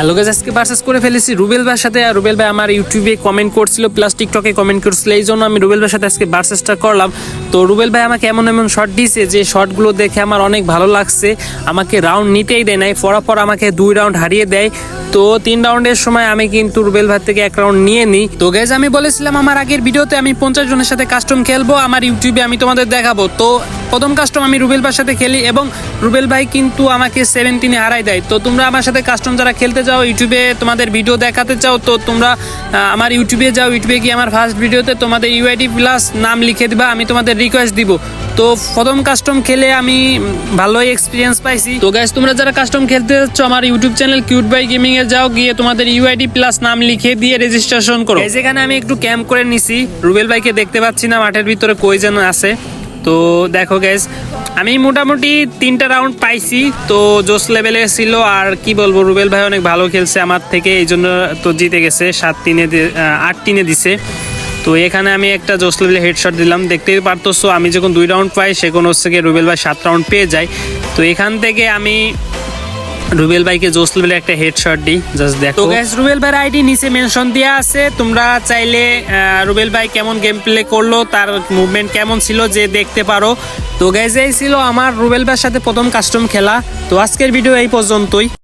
Hello guys আজকে versus করে ফেলেছি। রুবেল ভাইয়ের সাথে। আর রুবেল ভাই আমার ইউটিউবে কমেন্ট করছিল প্লাস টিকটকে কমেন্ট করছিল। এই জন্য আমি রুবেল ভাইয়ের সাথে আজকে ভার্সেসটা করলাম। তো রুবেল ভাই আমাকে এমন এমন শট দিয়েছে যে শটগুলো দেখে আমার অনেক ভালো লাগছে। আমাকে রাউন্ড নিতেই দেয় নাই। পরাপর আমাকে দুই রাউন্ড হারিয়ে দেয়। তো তিন রাউন্ডের সময় আমি কিন্তু রুবেল ভাই থেকে এক রাউন্ড নিয়ে নিই। তো গাইজ আমি বলেছিলাম আমার আগের ভিডিওতে আমি পঞ্চাশ জনের সাথে কাস্টম খেলব। আমার ইউটিউবে আমি তোমাদের দেখাবো। তো প্রথম কাস্টম আমি রুবেল ভাইয়ের সাথে খেলি এবং রুবেল ভাই কিন্তু আমাকে সেভেন্টিনে হারাই দেয়। তো তোমরা আমার সাথে কাস্টম যারা খেলতে চাও ইউটিউবে তোমাদের ভিডিও দেখাতে চাও, তো তোমরা আমার ইউটিউবে যাও ইউটিউবে গিয়ে আমার ফার্স্ট ভিডিওতে তোমাদের ইউআইডি প্লাস নাম লিখে দিবা, আমি তোমাদের রিকোয়েস্ট দিব। তো প্রথম কাস্টম খেলে আমি ভালোই এক্সপিরিয়েন্স পাইছি। তো গাইজ তোমরা যারা কাস্টম খেলতে যাচ্ছ, আমার YouTube channel cute by gaming এ যাও, গিয়ে তোমাদের ইউআইডি প্লাস নাম লিখে দিয়ে রেজিস্ট্রেশন করো। যেখানে আমি একটু ক্যাম্প করে নিছি, রুবেল ভাইকে দেখতে পাচ্ছি না, মাঠের ভিতরে কই যেন আছে। তো দেখো গ্যাস আমি মোটামুটি তিনটা রাউন্ড পাইছি, তো জোস লেভেলে ছিল আর কি বলব, রুবেল ভাই অনেক ভালো খেলছে আমার থেকে, এই জন্য তো জিতে গেছে, সাত তিনে আট তিনে দিছে। তো এখানে আমি একটা জোস লেভেলে হেডশট দিলাম, দেখতেই পারতো আমি যখন দুই রাউন্ড পাই সেখানে হচ্ছে রুবেল ভাই সাত রাউন্ড পেয়ে যায়। তো এখান থেকে আমি রুবেল ভাইকে জোসল বলে একটা হেডশট দিই জাস্ট দেখো। তো গ্যাস রুবেল ভাইয়ের আইডি নিচে মেনশন দেয়া আছে। তোমরা চাইলে রুবেল ভাই কেমন গেম প্লে করল তার মুভমেন্ট কেমন ছিল যে দেখতে পারো। তো গ্যাস এই ছিল আমার রুবেল ভাইয়ের সাথে প্রথম কাস্টম খেলা। তো আজকের ভিডিও এই পর্যন্তই।